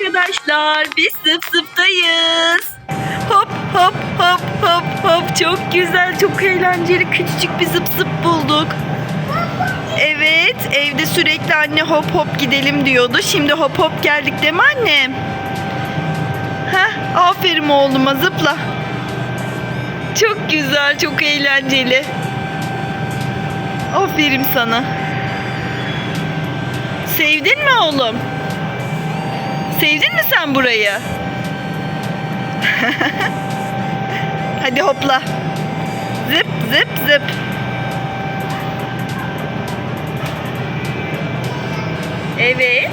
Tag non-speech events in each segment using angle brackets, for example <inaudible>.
arkadaşlar. Biz zıp zıptayız. Hop hop hop hop hop. Çok güzel, çok eğlenceli. Küçücük bir zıp zıp bulduk. Evet, evde sürekli anne hop hop gidelim diyordu. Şimdi hop hop geldik değil mi annem? Heh, aferin oğluma zıpla. Çok güzel, çok eğlenceli. Aferin sana. Sevdin mi oğlum? Sevdin mi sen burayı? <laughs> Hadi hopla. Zıp zıp zıp. Evet.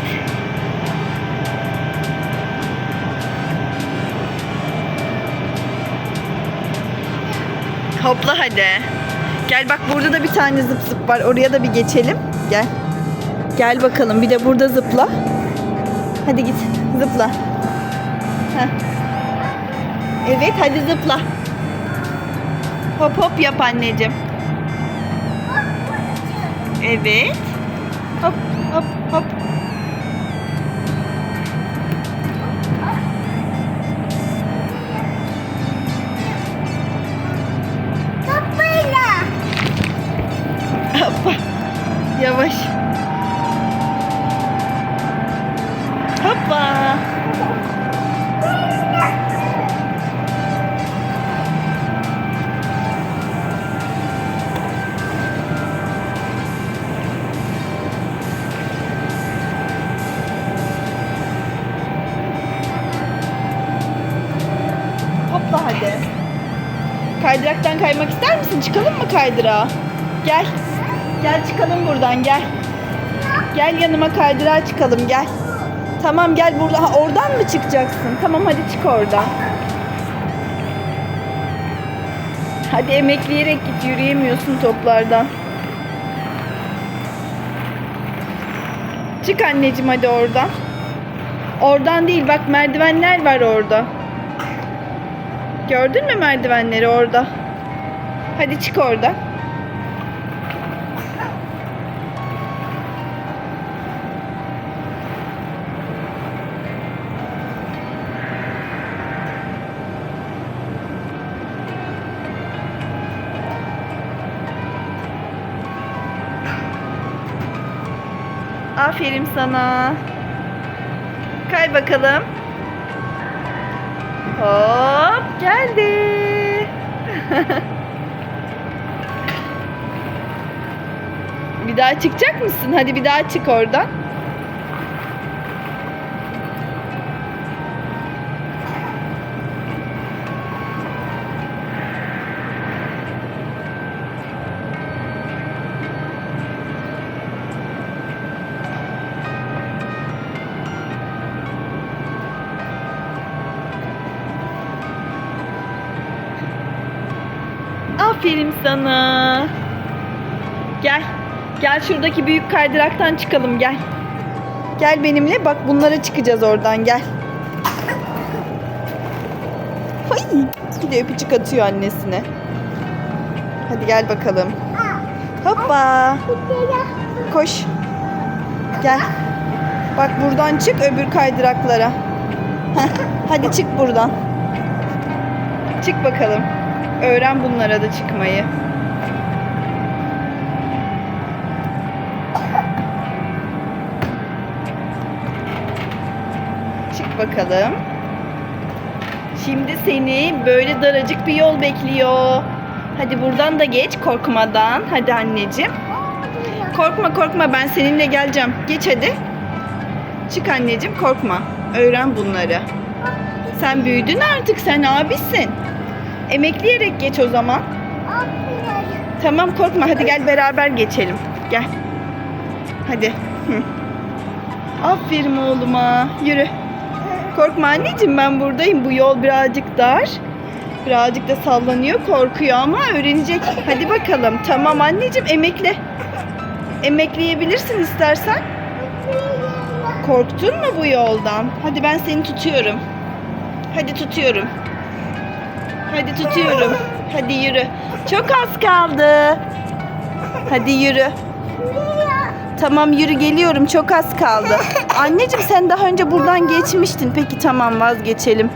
Hopla hadi. Gel bak burada da bir tane zıp zıp var. Oraya da bir geçelim. Gel. Gel bakalım bir de burada zıpla. Hadi git zıpla. Heh. Evet hadi zıpla. Hop hop yap anneciğim. Evet. Hop hop hop. Kaydıraktan kaymak ister misin? Çıkalım mı kaydırağa? Gel. Gel çıkalım buradan gel. Gel yanıma kaydırağa çıkalım gel. Tamam gel burada. Ha, oradan mı çıkacaksın? Tamam hadi çık oradan. Hadi emekleyerek git yürüyemiyorsun toplardan. Çık anneciğim hadi oradan. Oradan değil bak merdivenler var orada. Gördün mü merdivenleri orada? Hadi çık oradan. Aferin sana. Kay bakalım. Hop geldi. <laughs> bir daha çıkacak mısın? Hadi bir daha çık oradan. Aferin sana. Gel. Gel şuradaki büyük kaydıraktan çıkalım gel. Gel benimle bak bunlara çıkacağız oradan gel. Ay, bir de öpücük atıyor annesine. Hadi gel bakalım. Hoppa. Koş. Gel. Bak buradan çık öbür kaydıraklara. Hadi çık buradan. Çık bakalım. Öğren bunlara da çıkmayı. Çık bakalım. Şimdi seni böyle daracık bir yol bekliyor. Hadi buradan da geç korkmadan. Hadi anneciğim. Korkma korkma ben seninle geleceğim. Geç hadi. Çık anneciğim korkma. Öğren bunları. Sen büyüdün artık sen abisin. Emekleyerek geç o zaman. Tamam korkma hadi gel beraber geçelim. Gel. Hadi. Hı. Aferin oğluma. Yürü. Korkma anneciğim ben buradayım. Bu yol birazcık dar. Birazcık da sallanıyor. Korkuyor ama öğrenecek. Hadi bakalım. Tamam anneciğim emekle. Emekleyebilirsin istersen. Korktun mu bu yoldan? Hadi ben seni tutuyorum. Hadi tutuyorum. Hadi tutuyorum. Hadi yürü. Çok az kaldı. Hadi yürü. Tamam yürü geliyorum. Çok az kaldı. Anneciğim sen daha önce buradan geçmiştin. Peki tamam vazgeçelim.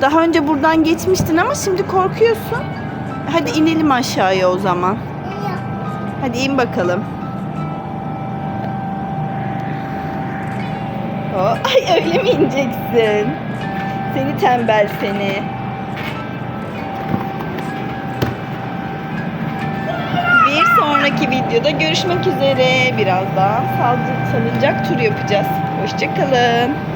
Daha önce buradan geçmiştin ama şimdi korkuyorsun. Hadi inelim aşağıya o zaman. Hadi in bakalım. O, <laughs> ay öyle mi ineceksin? Seni tembel seni. Sonraki videoda görüşmek üzere. Birazdan salıncak tur yapacağız. Hoşçakalın.